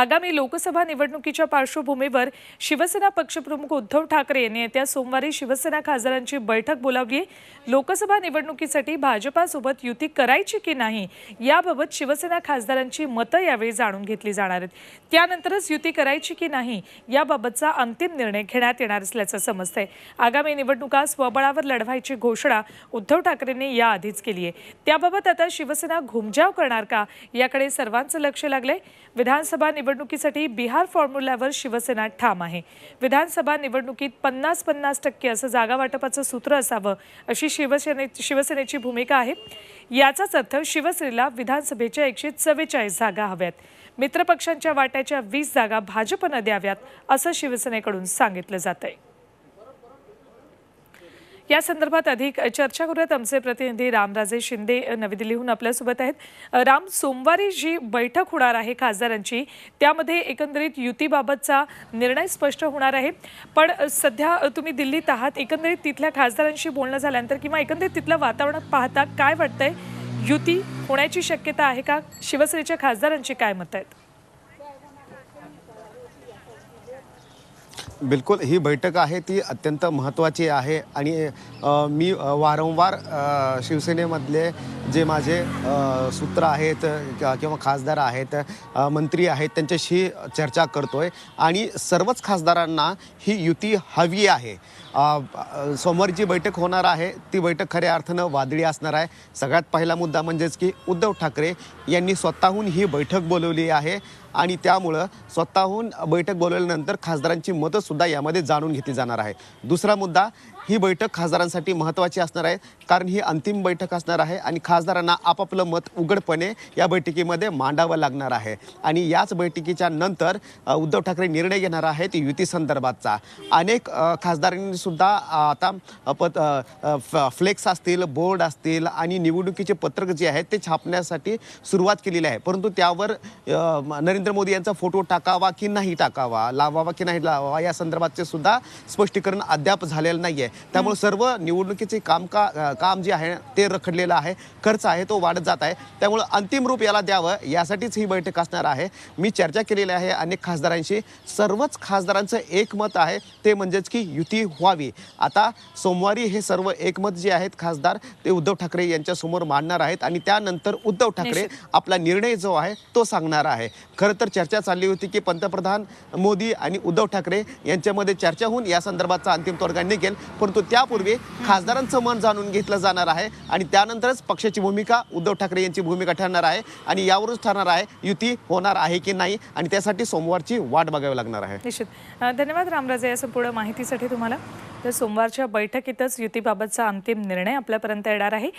आगामी लोकसभा निवडणुकीच्या पार्श्वभूमीवर शिवसेना पक्षप्रमुख उद्धव ठाकरे यांनी येत्या सोमवारी शिवसेना खासदारांची बैठक बोलावली लोकसभा निवडणुकीसाठी भाजपासोबत युती करायची की नाही याबाबत शिवसेना खासदारांची मतं यावेळी जाणून घेतली जाणार आहेत. त्यानंतरच युती करायची की नाही याबाबतचा अंतिम निर्णय घेण्यात येणार असल्याचं समजतंय. आगामी निवडणुका स्वबळावर लढवायची घोषणा उद्धव ठाकरेंनी याआधीच केली आहे. त्याबाबत आता शिवसेना घुमजाव करणार का याकडे सर्वांचं लक्ष लागलंय. विधानसभा निवडणुकीसाठी बिहार फॉर्म्युल्यावर शिवसेना ठाम आहे. विधानसभा निवडणुकीत पन्नास पन्नास टक्के असं जागा वाटपाचं सूत्र असावं अशी शिवसेने शिवसेनेची भूमिका आहे. याचाच अर्थ शिवसेनेला विधानसभेच्या एकशे चव्वेचाळीस जागा हव्यात. मित्रपक्षांच्या वाट्याच्या वीस जागा भाजपनं द्याव्यात असं शिवसेनेकडून सांगितलं जात आहे या संदर्भात अधिक चर्चा करूयात. आमचे प्रतिनिधी रामराजे शिंदे नवी दिल्लीहून आपल्यासोबत आहेत. राम सोमवारी जी बैठक होणार आहे खासदारांची त्यामध्ये एकंदरीत युतीबाबतचा निर्णय स्पष्ट होणार आहे. पण सध्या तुम्ही दिल्लीत आहात. एकंदरीत तिथल्या खासदारांशी बोलणं झाल्यानंतर किंवा एकंदरीत तिथलं वातावरण पाहता काय वाटतंय? युती होण्याची शक्यता आहे का? शिवसेनेच्या खासदारांची काय मत आहेत? बिलकुल ही बैठक आहे ती अत्यंत महत्त्वाची आहे. आणि मी वारंवार शिवसेनेमधले जे माझे सूत्र आहेत किंवा खासदार आहेत मंत्री आहेत त्यांच्याशी चर्चा करतोय. आणि सर्वच खासदारांना ही युती हवी आहे. समोर सोमवारी जी बैठक होणार आहे ती बैठक खऱ्या अर्थानं वादळी असणार आहे. सगळ्यात पहिला मुद्दा म्हणजेच की उद्धव ठाकरे यांनी स्वतःहून ही बैठक बोलवली आहे. आणि त्यामुळं स्वतःहून बैठक बोलवल्यानंतर खासदारांची मतंसुद्धा यामध्ये जाणून घेतली जाणार आहे. दुसरा मुद्दा ही बैठक खासदारांसाठी महत्त्वाची असणार आहे कारण ही अंतिम बैठक असणार आहे आणि खासदारांना आपापलं मत उघडपणे या बैठकीमध्ये मांडावं लागणार आहे. आणि याच बैठकीच्या नंतर उद्धव ठाकरे निर्णय घेणार आहेत युती संदर्भातचा. अनेक खासदारांनीसुद्धा आता पत फ- फ्लेक्स असतील बोर्ड असतील आणि निवडणुकीचे पत्रक जे आहेत ते छापण्यासाठी सुरुवात केलेली आहे. परंतु त्यावर नरेंद्र नरेंद्र मोदी यांचा फोटो टाकावा की नाही टाकावा लावावा की नाही लावावा या संदर्भातचे सुद्धा स्पष्टीकरण अद्याप झालेलं नाहीये. त्यामुळे सर्व निवडणुकीचे काम का काम जे आहे ते रखडलेलं आहे खर्च आहे तो वाढत जात आहे. त्यामुळे अंतिम रूप याला द्यावं यासाठीच ही बैठक असणार आहे. मी चर्चा केलेली आहे अनेक खासदारांशी. सर्वच खासदारांचं एकमत आहे ते म्हणजेच की युती व्हावी. आता सोमवारी हे सर्व एकमत जे आहेत खासदार ते उद्धव ठाकरे यांच्या समोर मांडणार आहेत आणि त्यानंतर उद्धव ठाकरे. आपला निर्णय जो आहे तो सांगणार आहे. खरं तर चर्चा चालली होती की पंतप्रधान मोदी आणि उद्धव ठाकरे यांच्यामध्ये चर्चा होऊन या संदर्भातचा अंतिम तोडगा निघेल. परंतु त्यापूर्वी खासदारांचं मन जाणून घेतलं जाणार आहे आणि त्यानंतरच पक्षाची भूमिका उद्धव ठाकरे यांची भूमिका ठरणार आहे आणि यावरच ठरणार आहे युती होणार आहे की नाही आणि त्यासाठी सोमवारची वाट बघावी लागणार आहे. निश्चित. धन्यवाद रामराजे या संपूर्ण माहितीसाठी तुम्हाला. तर सोमवारच्या बैठकीतच युतीबाबतचा अंतिम निर्णय आपल्यापर्यंत येणार आहे.